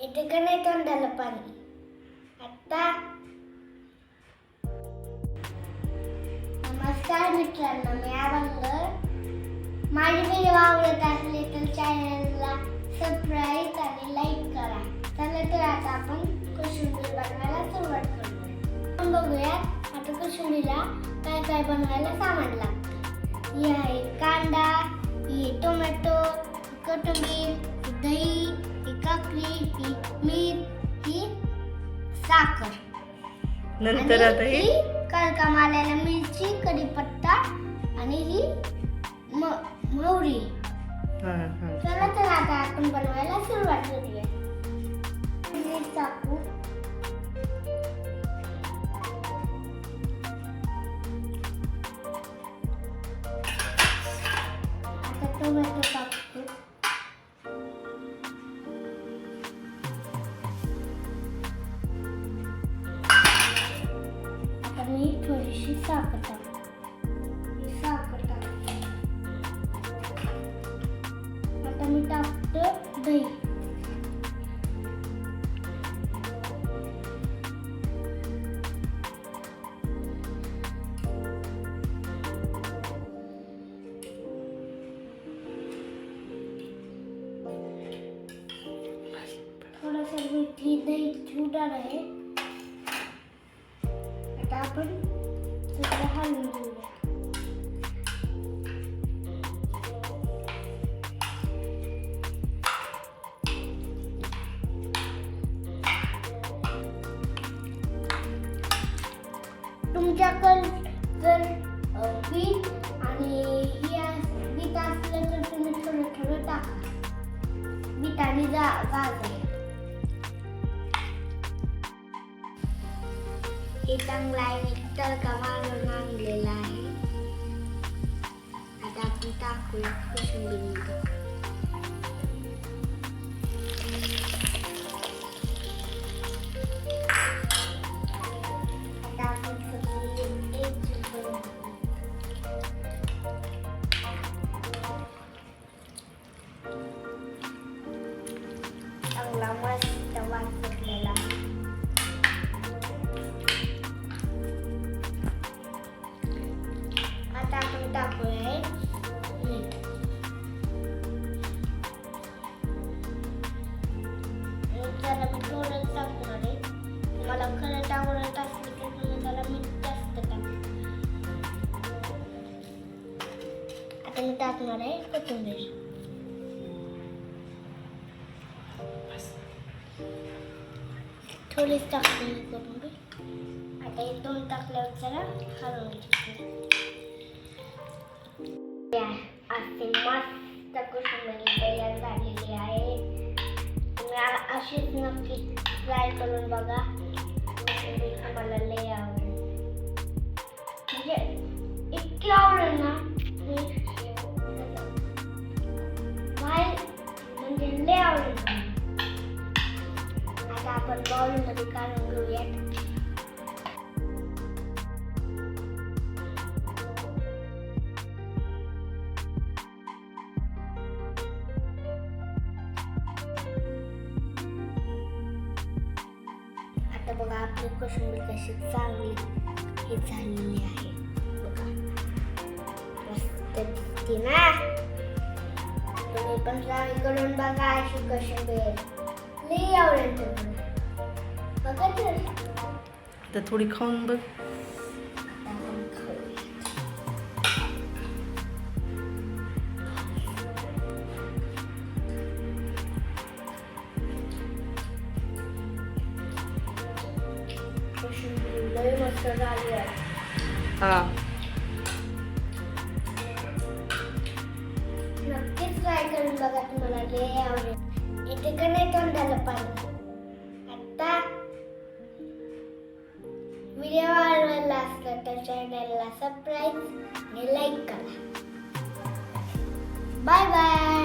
येते का नाही तोंडाला पाणी? आता नमस्कार मित्रांनो मी अभंग माझी व्हिडिओ आवडत असले तर चॅनलला सबस्क्राईब आणि लाईक करा. चला तर आता आपण कोशिंबीर बनवायला सुरुवात करूया. आपण बघूया आता कोशिंबीरला काय काय बनवायला सामान लागतं. ही आहे कांदा हे टोमॅटो कोथिंबीर दही ही मीठ ही साखर. नंतर आता हे? तडका मारलेला मिरची कढीपत्ता आणि ही थोडीशी साखर टाकतो ही। साखर टाकते आता मी टाकतो दही। थोडासा मीठ ही दही छुटणार आहे आता आपण सगळं हलवून तुमच्याकडे जर बीट आणि ही बीट असलं तर तुम्ही थोडं थोडं टाका बीट आणि जा गाजर हे चांगला आहे मी तडका मारून आणलेला आहे आता आपण टाकूया कोशिंबीर आता आपण टाकूया जरा मी टाकणार आहे मला खरं आवडत असलं तर तुम्ही त्याला मी जास्त टाका आता मी टाकणार आहे कोथिंबीर थोडीच टाकते मी कोथिंबीर आता हे दोन टाकल्यावर जरा हलवून घ्यायची असे मस्त कोशिंबीर तयार झालेली आहे तुम्ही अशीच नक्की ट्राय करून बघा कोशिंबीर तुम्हाला लय आवडेल म्हणजे इतकी आवडेल ना म्हणजे लय आवडेल आता आपण बाउलमध्ये काढून घेऊयात आता बघा आपली कोशिंबीर कशी चांगली हे झालेली आहे. बघा. मस्त दिसते ना? तुम्ही पण ट्राय करून बघा अशी कोशिंबीर. लई आवडेल तुम्हाला बघा तर थोडी खाऊन बघ. मस्त झाली हा. नक्कीच ट्राय करून बघा तुम्हाला लय आवडेल. येते का नाही तोंडाला पाणी? आता व्हिडिओ आवडला असला तर चॅनलला सबस्क्राईब आणि लाईक करा. Bye bye